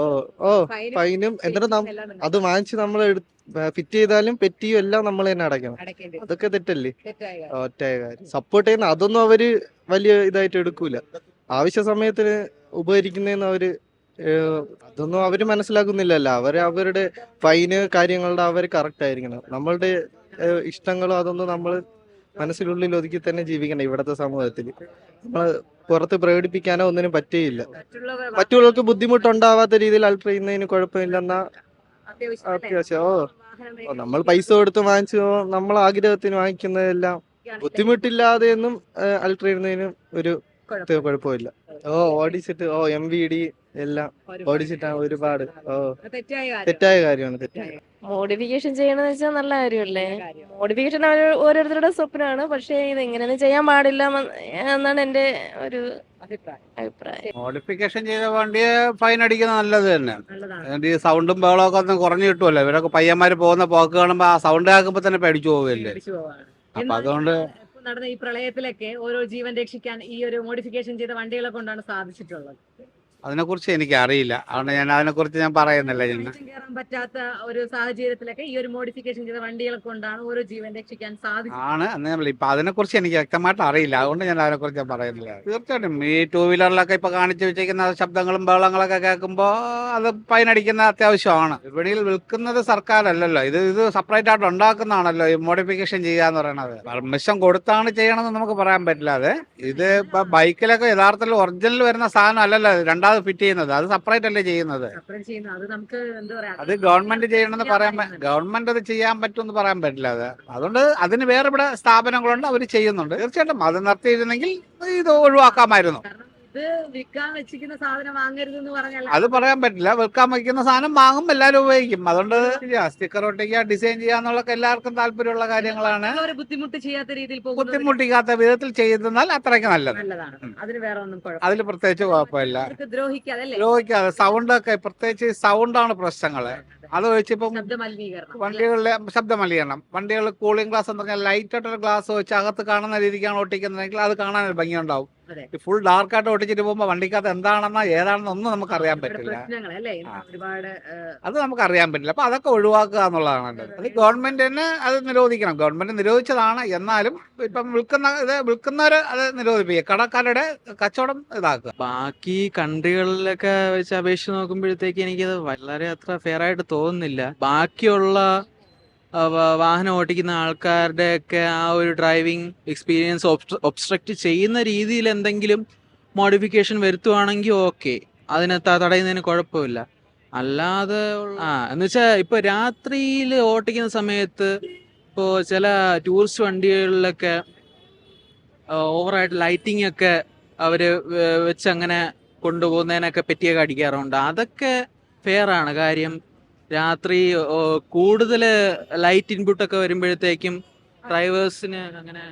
ഓ ഓ ഫൈനും എന്നിട്ട് അത് വാങ്ങിച്ച് നമ്മൾ ഫിറ്റ് ചെയ്താലും പെറ്റിയും എല്ലാം നമ്മൾ തന്നെ അടയ്ക്കണം. അതൊക്കെ തെറ്റല്ലേ? ഒറ്റായ കാര്യം. സപ്പോർട്ട് ചെയ്യുന്ന അതൊന്നും അവർ വലിയ ഇതായിട്ട് എടുക്കൂല. ആവശ്യ സമയത്തിന് ഉപകരിക്കുന്നതെന്ന് അവർ അതൊന്നും അവർ മനസ്സിലാക്കുന്നില്ലല്ലോ. അവർ അവരുടെ ഫൈന് കാര്യങ്ങളുടെ അവർ കറക്റ്റ് ആയിരിക്കണം നമ്മളുടെ ഇഷ്ടങ്ങളും അതൊന്നും നമ്മൾ മനസ്സിനുള്ളിൽ ഒതുക്കി തന്നെ ജീവിക്കണം ഇവിടത്തെ സമൂഹത്തിൽ. നമ്മൾ പുറത്ത് പ്രകടിപ്പിക്കാനോ ഒന്നിനും പറ്റുകയില്ല മറ്റുള്ളവർക്ക് ബുദ്ധിമുട്ടുണ്ടാവാത്ത രീതിയിൽ അൾട്ടർ ചെയ്യുന്നതിന് കുഴപ്പമില്ലെന്നാ അത്യാവശ്യം ഓ ഓ, നമ്മൾ പൈസ കൊടുത്ത് വാങ്ങിച്ചോ നമ്മൾ ആഗ്രഹത്തിന് വാങ്ങിക്കുന്നതെല്ലാം ബുദ്ധിമുട്ടില്ലാതെ ഒന്നും അൾട്ടർ ചെയ്യുന്നതിനും ഒരു കുഴപ്പമില്ല. ഓ ഓടിച്ചിട്ട് ഓ എം വി ഡി എല്ലാം ഓടിച്ചിട്ടാണ് ഒരുപാട്. ഓ. തെറ്റായ കാര്യമാണ് തെറ്റായ. മോഡിഫിക്കേഷൻ ചെയ്യണമെന്ന് വെച്ചാൽ നല്ല കാര്യമല്ലേ മോഡിഫിക്കേഷൻ ഓരോരുത്തരുടെ സ്വപ്നമാണ് പക്ഷേ ഇത് ഇങ്ങനെയൊന്നും ചെയ്യാൻ പാടില്ല എന്നാണ് എന്റെ ഒരു അഭിപ്രായം. മോഡിഫിക്കേഷൻ ചെയ്ത വണ്ടിയെ ഫൈൻ അടിക്കുന്നത് നല്ലത് തന്നെ. ഈ സൗണ്ടും ബഹളമൊക്കെ ഒന്ന് കുറഞ്ഞു കിട്ടുമല്ലോ. ഇവരൊക്കെ പയ്യന്മാര് പോകുന്ന പോക്ക് കാണുമ്പോ ആ സൗണ്ട് കേൾക്കുമ്പോ തന്നെ പേടിച്ചു പോവുകയല്ലേ? അപ്പൊ അതുകൊണ്ട് നടന്ന ഈ പ്രളയത്തിലൊക്കെ ഓരോ ജീവൻ രക്ഷിക്കാൻ ഈ ഒരു മോഡിഫിക്കേഷൻ ചെയ്ത വണ്ടികളെ കൊണ്ടാണ് സാധിച്ചിട്ടുള്ളത്. അതിനെക്കുറിച്ച് എനിക്ക് അറിയില്ല അതുകൊണ്ട് ഞാൻ അതിനെക്കുറിച്ച് ഞാൻ പറയുന്നില്ല ഞാൻ വെളിച്ചം കയറാൻ പറ്റാത്ത ഒരു സാഹചര്യത്തിലൊക്കെ ഈ ഒരു മോഡിഫിക്കേഷൻ ചെയ്ത വണ്ടികളെ കൊണ്ടാണ് ഓരോ ജീവൻ രക്ഷിക്കാൻ ആണ്. എന്ന് ഇപ്പൊ അതിനെക്കുറിച്ച് എനിക്ക് വ്യക്തമായിട്ട് അറിയില്ല. അതുകൊണ്ട് ഞാൻ അതിനെക്കുറിച്ച് ഞാൻ പറയുന്നില്ല. തീർച്ചയായിട്ടും ഈ ടൂ വീലറിലൊക്കെ ഇപ്പൊ കാണിച്ചു വെച്ചിരിക്കുന്ന ശബ്ദങ്ങളും ബഹളങ്ങളൊക്കെ കേൾക്കുമ്പോൾ അത് പൈനടിക്കുന്ന അത്യാവശ്യമാണ്. വിപണിയിൽ വിൽക്കുന്നത് സർക്കാരല്ലല്ലോ. ഇത് ഇത് സെപ്പറേറ്റ് ആയിട്ട് ഉണ്ടാക്കുന്നതാണല്ലോ ഈ മോഡിഫിക്കേഷൻ ചെയ്യുക എന്ന് പറയുന്നത് പെർമിഷൻ കൊടുത്താണ് ചെയ്യണമെന്ന് നമുക്ക് പറയാൻ പറ്റില്ല. അത്. ഇത് ഇപ്പൊ ബൈക്കിലൊക്കെ യഥാർത്ഥത്തിൽ ഒറിജിനൽ വരുന്ന സാധനം അല്ലല്ലോ ഇത് രണ്ടാമത് ഫിറ്റ് ചെയ്യുന്നത്. അത് സെപ്പറേറ്റ് അല്ലേ ചെയ്യുന്നത്? അത് ഗവൺമെന്റ് ചെയ്യണമെന്ന് പറയാൻ ഗവൺമെന്റ് അത് ചെയ്യാൻ പറ്റുമെന്ന് പറയാൻ പറ്റില്ല അത്. അതുകൊണ്ട് അതിന് വേറെ ഇവിടെ സ്ഥാപനങ്ങളുണ്ട് അവർ ചെയ്യുന്നുണ്ട്. തീർച്ചയായിട്ടും അത് നിർത്തിയിരുന്നെങ്കിൽ ഇത് ഒഴിവാക്കാമായിരുന്നു. വിൽക്കാൻ വെച്ചിരിക്കുന്ന സാധനം വാങ്ങരുത് എന്ന് പറഞ്ഞല്ല. അത് പറയാൻ പറ്റില്ല. വിൽക്കാൻ വയ്ക്കുന്ന സാധനം വാങ്ങും എല്ലാവരും ഉപയോഗിക്കും. അതുകൊണ്ട് സ്റ്റിക്കർ ഒട്ടിക്കുക ഡിസൈൻ ചെയ്യുക എന്നുള്ളതൊക്കെ എല്ലാവർക്കും താല്പര്യമുള്ള കാര്യങ്ങളാണ്. ബുദ്ധിമുട്ട് ചെയ്യാത്ത രീതിയിൽ ബുദ്ധിമുട്ടിക്കാത്ത വിധത്തിൽ ചെയ്തെന്നാൽ അത്രയ്ക്ക് നല്ലത്. അതിന് വേറെ ഒന്നും അതിൽ പ്രത്യേകിച്ച് കുഴപ്പമില്ല. ദ്രോഹിക്കാതെ സൗണ്ട് ഒക്കെ സൗണ്ടൊക്കെ പ്രത്യേകിച്ച് സൗണ്ടാണ് പ്രശ്നങ്ങൾ. അത് വെച്ച് ഇപ്പം വണ്ടികളിലെ ശബ്ദ മലിനീകരണം വണ്ടികളിൽ കൂളിംഗ് ഗ്ലാസ് എന്ന് പറഞ്ഞാൽ ലൈറ്റ് ആയിട്ടൊരു ഗ്ലാസ് വെച്ച് അകത്ത് കാണുന്ന രീതിക്കാണ് ഒട്ടിക്കുന്നതെങ്കിൽ അത് കാണാൻ ഭംഗിയുണ്ടാവും. അതെ. ഫുൾ ഡാർക്കായിട്ട് ഓടിച്ചിട്ട് പോകുമ്പോ പോകുമ്പോൾ വണ്ടിക്കകത്ത് എന്താണെന്നോ ഏതാണെന്നോ ഒന്നും നമുക്ക് അറിയാൻ പറ്റില്ല. ഒരുപാട് അത് നമുക്ക് അറിയാൻ പറ്റില്ല. അപ്പൊ അതൊക്കെ ഒഴിവാക്കുക എന്നുള്ളതാണ്. അത് ഗവൺമെന്റ് തന്നെ അത് നിരോധിക്കണം. ഗവൺമെന്റ് നിരോധിച്ചതാണ്. എന്നാലും ഇപ്പം വിൽക്കുന്ന ഇത് വിൽക്കുന്നവര് അത് നിരോധിപ്പിക്കുക. കടക്കാരുടെ കച്ചവടം ഇതാക്കുക. ബാക്കി കൺട്രികളിലൊക്കെ വെച്ച് അപേക്ഷിച്ച് നോക്കുമ്പോഴത്തേക്ക് എനിക്കത് വളരെ അത്ര ഫെയർ ആയിട്ട് തോന്നുന്നില്ല. ബാക്കിയുള്ള വാഹനം ഓടിക്കുന്ന ആൾക്കാരുടെ ഒക്കെ ആ ഒരു ഡ്രൈവിംഗ് എക്സ്പീരിയൻസ് ഒബ്സ്ട്രക്റ്റ് ചെയ്യുന്ന രീതിയിൽ എന്തെങ്കിലും മോഡിഫിക്കേഷൻ വരുത്തുവാണെങ്കിൽ ഓക്കെ അതിനെ തടയുന്നതിന് കുഴപ്പമില്ല. അല്ലാതെ ആ എന്ന് വെച്ചാൽ ഇപ്പൊ രാത്രിയിൽ ഓടിക്കുന്ന സമയത്ത് ഇപ്പോൾ ചില ടൂറിസ്റ്റ് വണ്ടികളിലൊക്കെ ഓവറായിട്ട് ലൈറ്റിംഗ് ഒക്കെ അവർ വെച്ച് അങ്ങനെ കൊണ്ടുപോകുന്നതിനൊക്കെ പറ്റിയൊക്കെ അടിക്കാറുണ്ട്. അതൊക്കെ ഫെയർ ആണ്. കാര്യം രാത്രി കൂടുതൽ ലൈറ്റ് ഇൻപുട്ട് ഒക്കെ വരുമ്പോഴത്തേക്കും ഡ്രൈവേഴ്സിന് അങ്ങനെ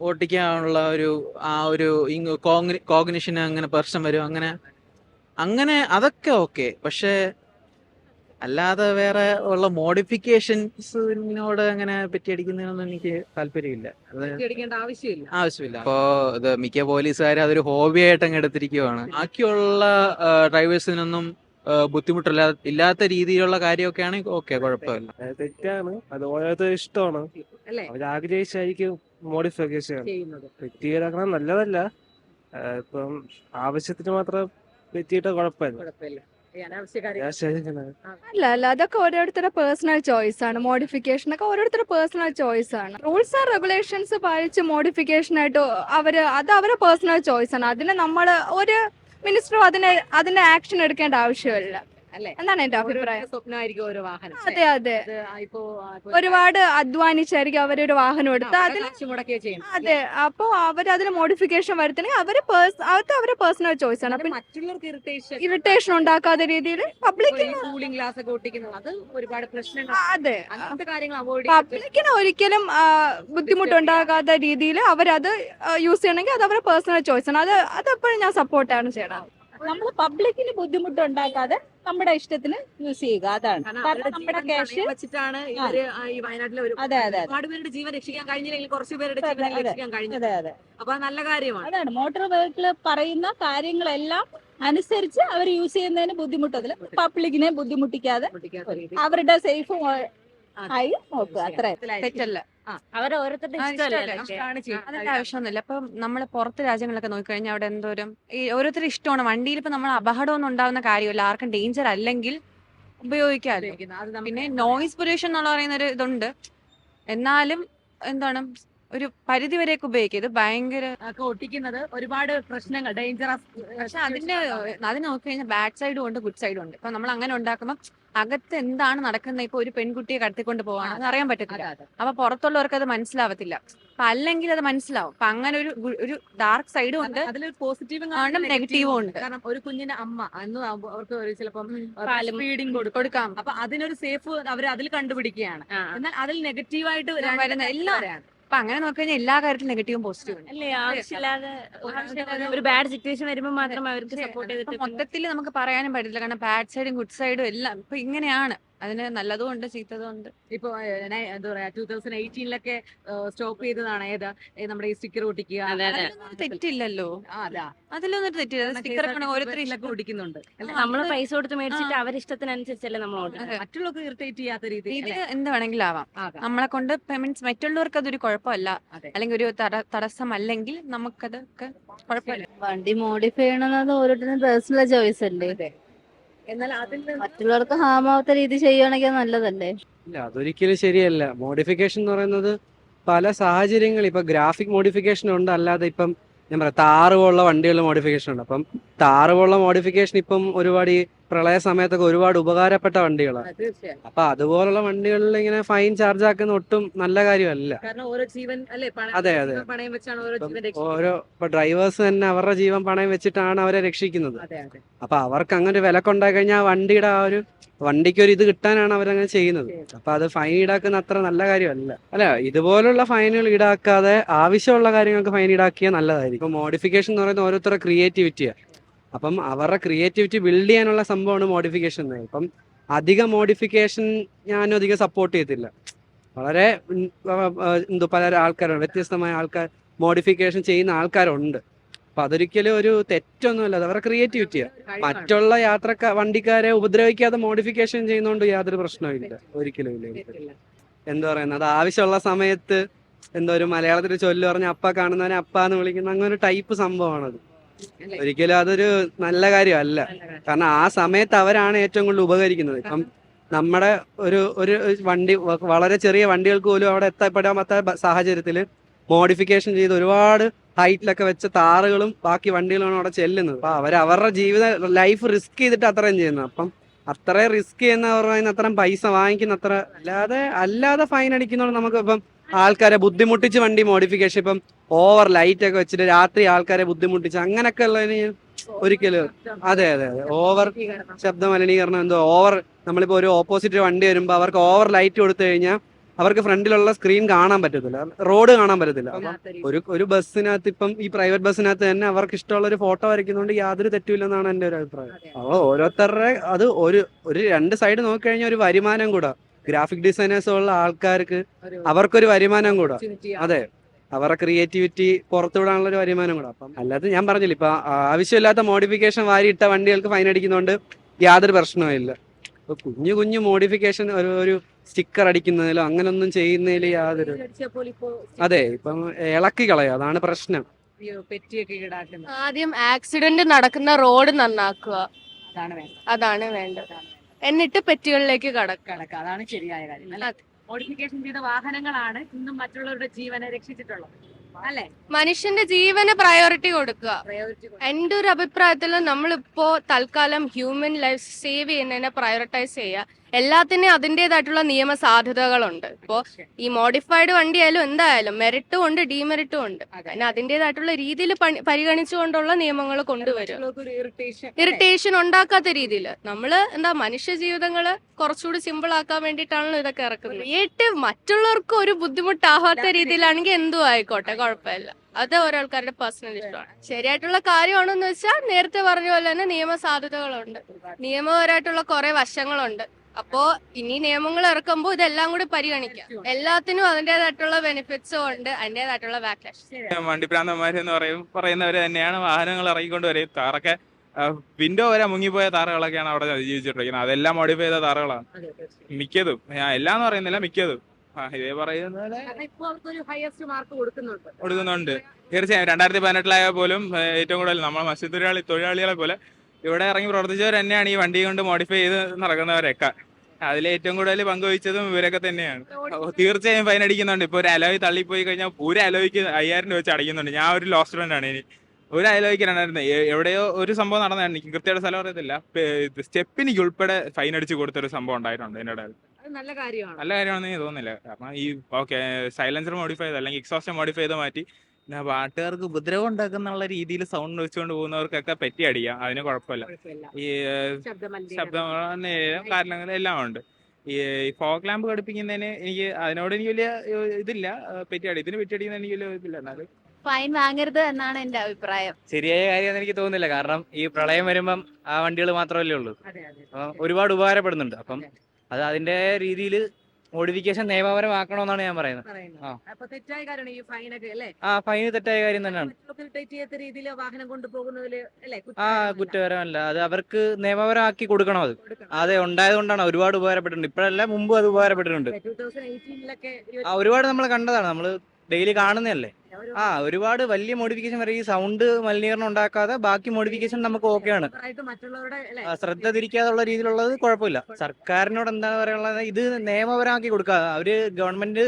ഓട്ടിക്കാനുള്ള ഒരു ആ ഒരു കോഗ്നിഷന് അങ്ങനെ പ്രശ്നം വരും. അങ്ങനെ അങ്ങനെ അതൊക്കെ ഓക്കെ പക്ഷേ അല്ലാതെ വേറെ ഉള്ള മോഡിഫിക്കേഷൻസിനോട് അങ്ങനെ പറ്റിയടിക്കുന്നതിനൊന്നും എനിക്ക് താല്പര്യമില്ല. ആവശ്യമില്ല. ആവശ്യമില്ല. അപ്പോ ഇത് മിക്ക പോലീസുകാരും അതൊരു ഹോബി ആയിട്ട് അങ്ങ് എടുത്തിരിക്കുവാണ്. ബാക്കിയുള്ള ഡ്രൈവേഴ്സിനൊന്നും ബുദ്ധിമുട്ടില്ല ഇല്ലാത്ത രീതിയിലുള്ള കാര്യമൊക്കെ ആണെങ്കിൽ ഓക്കെ കുഴപ്പമില്ല. തെറ്റാണ്. അത് ഓരോരുത്തർ ഇഷ്ടമാണ്. ആഗ്രഹിച്ചായിരിക്കും മോഡിഫിക്കേഷൻ തെറ്റിയതാക്കണം നല്ലതല്ല. ഇപ്പം ആവശ്യത്തിന് മാത്രം തെറ്റിയിട്ട് കുഴപ്പമില്ല. അല്ല അല്ല അതൊക്കെ ഓരോരുത്തരുടെ പേഴ്സണൽ ചോയ്സ് ആണ്. മോഡിഫിക്കേഷൻ ഒക്കെ ഓരോരുത്തരുടെ പേഴ്സണൽ ചോയ്സ് ആണ്. റൂൾസ് ആൻഡ് റെഗുലേഷൻസ് പാലിച്ച് മോഡിഫിക്കേഷൻ ആയിട്ട് അവർ അത് അവരുടെ പേഴ്സണൽ ചോയ്സ് ആണ്. അതിന് നമ്മൾ ഒരു മിനിസ്റ്ററും അതിന് അതിന്റെ ആക്ഷൻ എടുക്കേണ്ട ആവശ്യമില്ല. അല്ലേ? എന്താണ് എന്റെ അഭിപ്രായം. സ്വപ്നമായിരിക്കും ഓരോ വാഹനം അതെ അതെ. ഇപ്പോ ഒരുപാട് അധ്വാനിച്ചായിരിക്കും അവരൊരു വാഹനം എടുത്ത്. അതിൽ മുടക്കുകയോ ചെയ്യണം അതെ അപ്പൊ അവർ അതിന് മോഡിഫിക്കേഷൻ വരുത്തണെങ്കിൽ അവർ അത് അവരുടെ പേഴ്സണൽ ചോയ്സ് ആണ്. മറ്റുള്ളവർക്ക് ഇറിറ്റേഷൻ ഇറിറ്റേഷൻ ഉണ്ടാക്കാത്ത രീതിയിൽ പബ്ലിക്കിന് കൂളിംഗ് ഗ്ലാസ് ഒക്കെ ഒട്ടിക്കുന്നത് അത് ഒരുപാട് പ്രശ്നങ്ങൾ അതെ. അങ്ങനത്തെ കാര്യങ്ങൾ അവോയ്ഡ് പബ്ലിക്കിന് ഒരിക്കലും ബുദ്ധിമുട്ടുണ്ടാകാത്ത രീതിയിൽ അവരത് യൂസ് ചെയ്യണമെങ്കിൽ അത് അവരുടെ പേഴ്സണൽ ചോയ്സ് ആണ്. അത് അതെപ്പോഴും ഞാൻ സപ്പോർട്ടാണ് ചെയ്യണം നമ്മൾ പബ്ലിക്കിന് ബുദ്ധിമുട്ടുണ്ടാക്കാതെ നമ്മുടെ ഇഷ്ടത്തിന് യൂസ് ചെയ്യുക. അതാണ്. കാരണം നമ്മുടെ ക്യാഷ് വെച്ചിട്ടാണ് ഇവർ ഈ വയനാട്ടിലെ ഒരു അതെ, അതെ, അതെ. ഒരുപാട് പേരുടെ ജീവൻ രക്ഷിക്കാൻ കഴിഞ്ഞില്ലെങ്കിൽ കുറച്ച് പേരുടെ ജീവൻ രക്ഷിക്കാൻ കഴിഞ്ഞു അതെ അതെ. അപ്പൊ നല്ല കാര്യമാണ്. അതാണ്. മോട്ടോർ വെഹിക്കിൾ പറയുന്ന കാര്യങ്ങളെല്ലാം അനുസരിച്ച് അവർ യൂസ് ചെയ്യുന്നതിന് ബുദ്ധിമുട്ടതിൽ പബ്ലിക്കിനെ ബുദ്ധിമുട്ടിക്കാതെ അവരുടെ സേഫ് ആയി നോക്കുക. അത്ര. തെറ്റല്ല. അതിന്റെ ആവശ്യമൊന്നുമില്ല. ഇപ്പൊ നമ്മൾ പുറത്ത് രാജ്യങ്ങളൊക്കെ നോക്കിക്കഴിഞ്ഞാൽ അവിടെ എന്തോരം ഈ ഓരോരുത്തരുടെ ഇഷ്ടമാണ്. വണ്ടിയിൽ ഇപ്പൊ നമ്മൾ അപകടമൊന്നും ഉണ്ടാവുന്ന കാര്യമില്ല. ആർക്കും ഡേഞ്ചർ അല്ലെങ്കിൽ ഉപയോഗിക്കാമല്ലോ. പിന്നെ നോയിസ് പൊല്യൂഷൻ എന്നുള്ള പറയുന്ന ഒരു ഇതുണ്ട്. എന്നാലും എന്താണ് ഒരു പരിധി വരെയൊക്കെ ഉപയോഗിക്കും. ഇത് ഭയങ്കര ഒട്ടിക്കുന്നത് ഒരുപാട് പ്രശ്നങ്ങൾ ഡേഞ്ചറസ് പക്ഷെ അതിന്റെ അത് നോക്കി കഴിഞ്ഞാൽ ബാഡ് സൈഡും ഉണ്ട് ഗുഡ് സൈഡും ഉണ്ട്. ഇപ്പൊ നമ്മൾ അങ്ങനെ ഉണ്ടാക്കുമ്പോൾ അകത്ത് എന്താണ് നടക്കുന്നത്? ഇപ്പൊ ഒരു പെൺകുട്ടിയെ കടത്തിക്കൊണ്ട് പോവാണ്. അത് അറിയാൻ പറ്റത്തില്ല. അപ്പൊ പുറത്തുള്ളവർക്ക് അത് മനസ്സിലാവത്തില്ല. അപ്പൊ അല്ലെങ്കിൽ അത് മനസ്സിലാവും. അപ്പൊ അങ്ങനെ ഒരു ഒരു ഡാർക്ക് സൈഡും ഉണ്ട്. അതിലൊരു പോസിറ്റീവും ആണ് നെഗറ്റീവും ഉണ്ട്. കാരണം ഒരു കുഞ്ഞിന് അമ്മ അന്ന് അവർക്ക് ഒരു ചിലപ്പം ഫീഡിങ് കൊടുക്കും. കൊടുക്കാം. അപ്പൊ അതിനൊരു സേഫ് അവർ അതിൽ കണ്ടുപിടിക്കുകയാണ് എന്നാൽ അതിൽ നെഗറ്റീവായിട്ട് വരുന്ന എല്ലാം അപ്പൊ അങ്ങനെ നോക്കി കഴിഞ്ഞാൽ എല്ലാ കാര്യത്തിലും നെഗറ്റീവും പോസിറ്റീവും ഉണ്ട്. അല്ലേ? ആവശ്യമില്ലാതെ ആവശ്യമില്ലാതെ ഒരു ബാഡ് സിറ്റുവേഷൻ വരുമ്പോൾ മാത്രം അവർക്ക് സപ്പോർട്ട് ചെയ്തിട്ട് മൊത്തത്തിൽ നമുക്ക് പറയാനും പറ്റില്ല. കാരണം ബാഡ് സൈഡും ഗുഡ് സൈഡും എല്ലാം ഇപ്പൊ ഇങ്ങനെയാണ്. അതിന് നല്ലതും ഉണ്ട് ചീത്തതും ഉണ്ട്. ഇപ്പൊ എന്താ പറയാ ടൂ തൗസൻഡ് എയ്റ്റീനിലൊക്കെ സ്റ്റോപ്പ് ചെയ്തതാണ്. ഏതാ നമ്മുടെ ഈ സ്റ്റിക്കർ ഒട്ടിക്കുക തെറ്റില്ലല്ലോ. അതിലൊന്നും തെറ്റില്ല. സ്റ്റിക്കർ ഓടിക്കുന്നുണ്ട് അല്ലേ? നമ്മൾ പൈസ കൊടുത്ത് മേടിച്ചിട്ട് അവരിഷ്ടത്തിനനുസരിച്ചല്ലേ നമ്മൾ മറ്റുള്ളവർക്ക് ഇറിറ്റേറ്റ് ചെയ്യാത്ത രീതി ഇത് എന്ത് വേണമെങ്കിലും ആവാം. നമ്മളെ കൊണ്ട് മീൻസ് മറ്റുള്ളവർക്ക് അതൊരു കുഴപ്പമല്ല. അല്ലെങ്കിൽ ഒരു തടസ്സം അല്ലെങ്കിൽ നമുക്കതൊക്കെ കുഴപ്പമില്ല. വണ്ടി മോഡിഫൈ ചെയ്യണമെന്നത് ഓരോരുത്തരും പേഴ്സണൽ ചോയ്സ് അല്ലേ? എന്നാൽ അതിൽ മറ്റുള്ളവർക്ക് ഹാമാവാത്ത രീതി ചെയ്യുകയാണെങ്കിൽ നല്ലതല്ലേ? ഇല്ല അതൊരിക്കലും ശരിയല്ല. മോഡിഫിക്കേഷൻ എന്ന് പറയുന്നത് പല സാഹചര്യങ്ങൾ ഇപ്പൊ ഗ്രാഫിക് മോഡിഫിക്കേഷൻ ഉണ്ട്. അല്ലാതെ ഇപ്പം ഞാൻ പറയാം താറ് പോലുള്ള വണ്ടികളുടെ മോഡിഫിക്കേഷൻ ഉണ്ട്. അപ്പം താറ് പോലുള്ള മോഡിഫിക്കേഷൻ ഇപ്പം ഒരുപാട് ഈ പ്രളയ സമയത്തൊക്കെ ഒരുപാട് ഉപകാരപ്പെട്ട വണ്ടികളാണ് തീർച്ചയായും. അപ്പൊ അതുപോലുള്ള വണ്ടികളിൽ ഇങ്ങനെ ഫൈൻ ചാർജ് ആക്കുന്ന ഒട്ടും നല്ല കാര്യമല്ല. കാരണം ഓരോ ജീവൻ അല്ലേ? അതെ, അതെ. പണയം വെച്ചാണ് ഓരോ ജീവൻ രക്ഷിക്കുന്നത്. ഓരോ ഇപ്പൊ ഡ്രൈവേഴ്സ് തന്നെ അവരുടെ ജീവൻ പണയം വെച്ചിട്ടാണ് അവരെ രക്ഷിക്കുന്നത്. അതെ അതെ. അപ്പൊ അവർക്ക് അങ്ങനെ ഒരു വില കൊണ്ടായി കഴിഞ്ഞാൽ വണ്ടിയുടെ ആ ഒരു വണ്ടിക്ക് ഒരു ഇത് കിട്ടാനാണ് അവരങ്ങനെ ചെയ്യുന്നത്. അപ്പൊ അത് ഫൈൻ ഈടാക്കുന്ന അത്ര നല്ല കാര്യമല്ല. അല്ല ഇതുപോലുള്ള ഫൈനുകൾ ഈടാക്കാതെ ആവശ്യമുള്ള കാര്യങ്ങൾക്ക് ഫൈൻ ഈടാക്കിയാൽ നല്ലതായിരിക്കും. ഇപ്പൊ മോഡിഫിക്കേഷൻ എന്ന് പറയുന്നത് ഓരോരുത്തരുടെ ക്രിയേറ്റിവിറ്റിയാണ് അപ്പം അവരുടെ ക്രിയേറ്റിവിറ്റി ബിൽഡ് ചെയ്യാനുള്ള സംഭവമാണ് മോഡിഫിക്കേഷൻ എന്ന്. അപ്പം അധിക മോഡിഫിക്കേഷൻ ഞാനും അധികം സപ്പോർട്ട് ചെയ്തില്ല വളരെ എന്തോ പല ആൾക്കാരുണ്ട് വ്യത്യസ്തമായ ആൾക്കാർ മോഡിഫിക്കേഷൻ ചെയ്യുന്ന ആൾക്കാരുണ്ട്. അപ്പൊ അതൊരിക്കലും ഒരു തെറ്റൊന്നുമല്ല അത് അവരുടെ ക്രിയേറ്റിവിറ്റിയാണ് മറ്റുള്ള യാത്രക്കാർ വണ്ടിക്കാരെ ഉപദ്രവിക്കാതെ മോഡിഫിക്കേഷൻ ചെയ്യുന്നോണ്ട് യാതൊരു പ്രശ്നവും ഇല്ല. ഒരിക്കലും ഇല്ല എന്താ പറയുന്നത്? അത് ആവശ്യമുള്ള സമയത്ത് എന്തോ ഒരു മലയാളത്തിൽ ചൊല്ലു പറഞ്ഞ അപ്പ കാണുന്നവനെ അപ്പ എന്ന് വിളിക്കുന്ന അങ്ങനെ ഒരു ടൈപ്പ് സംഭവമാണത്? ഒരിക്കലും അതൊരു നല്ല കാര്യമല്ല. കാരണം ആ സമയത്ത് അവരാണ് ഏറ്റവും കൂടുതൽ ഉപകരിക്കുന്നത്. ഇപ്പം നമ്മുടെ ഒരു ഒരു വണ്ടി വളരെ ചെറിയ വണ്ടികൾക്ക് പോലും അവിടെ എത്തപ്പെടാൻ പറ്റാത്ത സാഹചര്യത്തിൽ മോഡിഫിക്കേഷൻ ചെയ്ത് ഒരുപാട് ഹൈറ്റിലൊക്കെ വെച്ച താറുകളും ബാക്കി വണ്ടികളുമാണ് അവിടെ ചെല്ലുന്നത്. അപ്പൊ അവർ അവരുടെ ജീവിത ലൈഫ് റിസ്ക് ചെയ്തിട്ട് അത്രയും ചെയ്യുന്നത്. അപ്പം അത്രയും റിസ്ക് ചെയ്യുന്ന ചെയ്യുന്നവർ അത്രയും പൈസ വാങ്ങിക്കുന്ന അത്ര അല്ലാതെ അല്ലാതെ ഫൈൻ അടിക്കുന്നതുകൊണ്ട് നമുക്ക് ഇപ്പം ആൾക്കാരെ ബുദ്ധിമുട്ടിച്ച് വണ്ടി മോഡിഫിക്കേഷൻ ഇപ്പം ഓവർ ലൈറ്റ് ഒക്കെ വെച്ചിട്ട് രാത്രി ആൾക്കാരെ ബുദ്ധിമുട്ടിച്ച് അങ്ങനൊക്കെ ഉള്ളതിന് ഒരിക്കലും അതെ അതെ അതെ. ഓവർ ശബ്ദ മലിനീകരണം എന്തോ ഓവർ നമ്മളിപ്പോ ഒരു ഓപ്പോസിറ്റ് വണ്ടി വരുമ്പോ അവർക്ക് ഓവർ ലൈറ്റ് കൊടുത്തു കഴിഞ്ഞാൽ അവർക്ക് ഫ്രണ്ടിലുള്ള സ്ക്രീൻ കാണാൻ പറ്റത്തില്ല. റോഡ് കാണാൻ പറ്റത്തില്ല. ഒരു ഒരു ബസ്സിനകത്ത് ഇപ്പം ഈ പ്രൈവറ്റ് ബസ്സിനകത്ത് തന്നെ അവർക്ക് ഇഷ്ടമുള്ള ഒരു ഫോട്ടോ വരയ്ക്കുന്നതുകൊണ്ട് യാതൊരു തെറ്റുമില്ലെന്നാണ് എന്റെ ഒരു അഭിപ്രായം. അപ്പോൾ ഓരോരുത്തരുടെ അത് ഒരു ഒരു രണ്ട് സൈഡ് നോക്കിക്കഴിഞ്ഞാൽ ഒരു വരുമാനം കൂടാ. ഗ്രാഫിക് ഡിസൈനേഴ്സ് ഉള്ള ആൾക്കാർക്ക് അവർക്കൊരു വരുമാനം കൂടാ. അതെ. അവരുടെ ക്രിയേറ്റിവിറ്റി പുറത്തുവിടാനുള്ള ഒരു വരുമാനം കൂടെ. അപ്പം അല്ലാതെ ഞാൻ പറഞ്ഞില്ല ഇപ്പൊ ആവശ്യമില്ലാത്ത മോഡിഫിക്കേഷൻ വാരി ഇട്ട വണ്ടികൾക്ക് ഫൈൻ അടിക്കുന്നതുകൊണ്ട് യാതൊരു പ്രശ്നവുമില്ല ഇപ്പൊ കുഞ്ഞു കുഞ്ഞു മോഡിഫിക്കേഷൻ ഒരു ഒരു സ്റ്റിക്കർ അടിക്കുന്നതിലോ അങ്ങനൊന്നും ചെയ്യുന്നതിൽ യാതൊരു അതെ ഇപ്പം ഇളക്കി കളയോ. അതാണ് പ്രശ്നം. ആദ്യം ആക്സിഡന്റ് നടക്കുന്ന റോഡ് നന്നാക്കുക. അതാണ് വേണ്ടത്. അതാണ് വേണ്ടത്. എന്നിട്ട് പെറ്റുകളിലേക്ക് കടക്കടക്ക കണക്ക് അതാണ് ശരിയായ കാര്യം. അല്ല? മോഡിഫിക്കേഷൻ ചെയ്ത വാഹനങ്ങളാണ് ഇന്നും മറ്റുള്ളവരുടെ ജീവനെ രക്ഷിച്ചിട്ടുള്ളത്. അല്ലെ? മനുഷ്യന്റെ ജീവന് പ്രയോറിറ്റി കൊടുക്കുക. എന്റെ ഒരു അഭിപ്രായത്തിൽ നമ്മളിപ്പോ തൽക്കാലം ഹ്യൂമൻ ലൈഫ് സേവ് ചെയ്യുന്നതിനെ പ്രയോറിറ്റൈസ് ചെയ്യുക. എല്ലാത്തിനും അതിന്റെതായിട്ടുള്ള നിയമ സാധ്യതകളുണ്ട് ഇപ്പോൾ ഈ മോഡിഫൈഡ് വണ്ടിയായാലും എന്തായാലും മെറിറ്റും ഉണ്ട് ഡീമെറിറ്റും ഉണ്ട് അതിന് അതിന്റെതായിട്ടുള്ള രീതിയിൽ പരിഗണിച്ചുകൊണ്ടുള്ള നിയമങ്ങൾ കൊണ്ടുവരും ഇറിറ്റേഷൻ ഉണ്ടാക്കാത്ത രീതിയിൽ. നമ്മൾ എന്താ മനുഷ്യ ജീവിതങ്ങൾ കുറച്ചുകൂടി സിമ്പിൾ ആക്കാൻ വേണ്ടിയിട്ടാണല്ലോ ഇതൊക്കെ ഇറക്കുന്നത്. ക്രിയേറ്റ് മറ്റുള്ളവർക്ക് ഒരു ബുദ്ധിമുട്ടാവാത്ത രീതിയിലാണെങ്കിൽ എന്തും ആയിക്കോട്ടെ കുഴപ്പമില്ല. അത് ഓരോൾക്കാരുടെ പേഴ്സണൽ ഇഷ്ടമാണ്. ശരിയായിട്ടുള്ള കാര്യമാണെന്ന് വെച്ചാൽ നേരത്തെ പറഞ്ഞ പോലെ തന്നെ നിയമ സാധ്യതകളുണ്ട് നിയമപരമായിട്ടുള്ള കുറെ വശങ്ങളുണ്ട്. അപ്പോ ഇനി നിയമങ്ങൾ ഇറക്കുമ്പോൾ ഇതെല്ലാം കൂടി പരിഗണിക്കാം. എല്ലാത്തിനും അതിന്റെതായിട്ടുള്ള ബെനിഫിറ്റ്സും ഉണ്ട് അതിന്റെതായിട്ടുള്ള ബാക്ക്ലാഷ് വണ്ടിപ്രാന്തന്മാര് എന്ന് പറയും പറയുന്നവര് തന്നെയാണ് വാഹനങ്ങൾ ഇറങ്ങിക്കൊണ്ട് വരും താറൊക്കെ വിൻഡോ വരെ മുങ്ങിപ്പോയ താറുകളൊക്കെയാണ് അവിടെ ജീവിച്ചിട്ടിരിക്കുന്നത്. അതെല്ലാം മോഡിഫൈ ചെയ്ത താറുകളാണ്. മിക്കതും. ഞാൻ എല്ലാം എന്ന് പറയുന്നില്ല മിക്കതും. ഇതേ പറയുന്നത് കൊടുക്കുന്നുണ്ട്. തീർച്ചയായും. രണ്ടായിരത്തി പതിനെട്ടിലായ പോലും ഏറ്റവും കൂടുതൽ നമ്മൾ മത്സ്യത്തൊഴിലാളി തൊഴിലാളികളെ പോലെ ഇവിടെ ഇറങ്ങി പ്രവർത്തിച്ചവർ തന്നെയാണ് ഈ വണ്ടി കൊണ്ട് മോഡിഫൈ ചെയ്ത് നടക്കുന്നവരൊക്കെ. അതിൽ ഏറ്റവും കൂടുതൽ പങ്കുവഹിച്ചതും ഇവരൊക്കെ തന്നെയാണ്. തീർച്ചയായും ഫൈൻ അടിക്കുന്നുണ്ട്. ഇപ്പൊ ഒരു അലോയ് തള്ളിപ്പോയി കഴിഞ്ഞാൽ ഒരു അലോയ്ക്ക് അയ്യായിരം രൂപ വെച്ച് അടിക്കുന്നുണ്ട് ഞാൻ ഒരു ലോ സ്റ്റുഡന്റ് ആണ് ഇനി. ഒരു അലോയ്ക്ക് രണ്ടായിരുന്നു എവിടെയോ ഒരു സംഭവം നടന്നതാണ്. എനിക്ക് കൃത്യമായിട്ട് സ്ഥലം അറിയത്തില്ല. സ്റ്റെപ്പിനിക്ക് ഉൾപ്പെടെ ഫൈൻ അടിച്ച് കൊടുത്തൊരു സംഭവം ഉണ്ടായിട്ടുണ്ട് ഇതിന്റെ ഇടയിൽ. നല്ല കാര്യമാണ്. നല്ല കാര്യമാണെന്ന് തോന്നുന്നില്ല. കാരണം ഈ ഓക്കെ സൈലൻസർ മോഡിഫൈ ചെയ്ത് അല്ലെങ്കിൽ എക്സോസ്റ്റ് മോഡിഫൈ ചെയ്ത് മാറ്റി പിന്നെ പാട്ടുകാർക്ക് ഉപദ്രവം ഉണ്ടാക്കുന്നുള്ള രീതിയിൽ സൗണ്ട് വെച്ചുകൊണ്ട് പോകുന്നവർക്കൊക്കെ പറ്റി അടിക്കാം അതിന് കുഴപ്പമില്ല. ഈ. ശബ്ദം കാരണങ്ങൾ എല്ലാം ഉണ്ട്. ഈ ഫോക്ക് ലാമ്പ് ഘടിപ്പിക്കുന്നതിന് എനിക്ക് അതിനോട് എനിക്ക് വലിയ ഇതില്ല. പെറ്റിയടി ഇതിന് പെറ്റിയടിക്കുന്ന എനിക്ക് വലിയ ഇതില്ല എന്നാലും. ഫൈൻ വാങ്ങരുത് എന്നാണ് എന്റെ അഭിപ്രായം. ശരിയായ കാര്യമെന്ന് എനിക്ക് തോന്നുന്നില്ല. കാരണം ഈ പ്രളയം വരുമ്പം ആ വണ്ടികൾ മാത്രമല്ലേ ഉള്ളൂ. അതെ അതെ. അപ്പം ഒരുപാട് ഉപകാരപ്പെടുന്നുണ്ട്. അപ്പം അത്. അതിന്റെ രീതിയിൽ മോഡിഫിക്കേഷൻ നിയമപരമാക്കണമെന്നാണ് ഞാൻ പറയുന്നത്. അപ്പൊ തെറ്റായ ഈ ഫൈനൊക്കെ അല്ലേ? ആ ഫൈന് തെറ്റായ കാര്യം തന്നെയാണ്. രീതിയിൽ വാഹനം കൊണ്ടുപോകുന്നതിൽ ആ കുറ്റകരമല്ല. അത് അവർക്ക് നിയമപരമാക്കി കൊടുക്കണം അത്. അതെ ഉണ്ടായത് കൊണ്ടാണ് ഒരുപാട് ഉപകാരപ്പെട്ടിട്ടുണ്ട്. ഇപ്പോഴല്ല മുമ്പ് അത് ഉപകാരപ്പെട്ടിട്ടുണ്ട്. ആ ഒരുപാട് നമ്മൾ കണ്ടതാണ്. നമ്മൾ ഡെയിലി കാണുന്നതല്ലേ? ആ ഒരുപാട് വലിയ മോഡിഫിക്കേഷൻ വരെ ഈ സൗണ്ട് മലിനീകരണം ഉണ്ടാക്കാതെ ബാക്കി മോഡിഫിക്കേഷൻ നമുക്ക് ഓക്കെയാണ് മറ്റുള്ളവരുടെ അല്ലേ? ശ്രദ്ധ തിരിക്കാതുള്ള രീതിയിലുള്ളത് കുഴപ്പമില്ല. സർക്കാരിനോട് എന്താ പറയാനുള്ളത്? ഇത് നിയമപരമാക്കി കൊടുക്കുക. അവർ ഗവൺമെന്റ്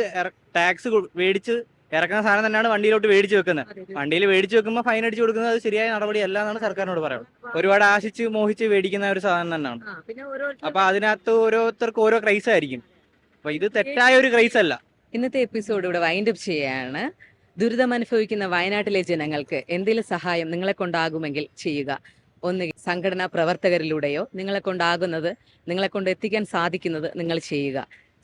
ടാക്സ് മേടിച്ച് ഇറക്കുന്ന സാധനം തന്നെയാണ് വണ്ടിയിലോട്ട് മേടിച്ച് വെക്കുന്നത്. വണ്ടിയിൽ മേടിച്ച് വെക്കുമ്പോൾ ഫൈൻ അടിച്ച് കൊടുക്കുന്നത് അത് ശരിയായ നടപടി അല്ല എന്നാണ് സർക്കാരിനോട് പറയുന്നത്. ഒരുപാട് ആശിച്ച് മോഹിച്ച് മേടിക്കുന്ന ഒരു സാധനം തന്നെയാണ്. അപ്പൊ അതിനകത്ത് ഓരോരുത്തർക്ക് ഓരോ ക്രൈസ് ആയിരിക്കും. അപ്പൊ ഇത് തെറ്റായ ഒരു ക്രൈസ് അല്ല. ഇന്നത്തെ എപ്പിസോഡ് ഇവിടെ വൈൻഡപ്പ് ചെയ്യാണ്. ദുരിതം അനുഭവിക്കുന്ന വയനാട്ടിലെ ജനങ്ങൾക്ക് എന്തെങ്കിലും സഹായം നിങ്ങളെ കൊണ്ടാകുമെങ്കിൽ ചെയ്യുക. ഒന്ന് സംഘടനാ പ്രവർത്തകരിലൂടെയോ നിങ്ങളെ കൊണ്ടാകുന്നത് നിങ്ങളെ കൊണ്ട് എത്തിക്കാൻ സാധിക്കുന്നത് നിങ്ങൾ ചെയ്യുക.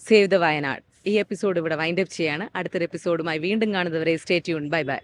സേവ് ദ വയനാട് ഈ എപ്പിസോഡ് ഇവിടെ വൈൻഡപ്പ് ചെയ്യാണ്. അടുത്തൊരു എപ്പിസോഡുമായി വീണ്ടും കാണുന്നവരെ സ്റ്റേ ട്യൂൺ ബൈ ബൈ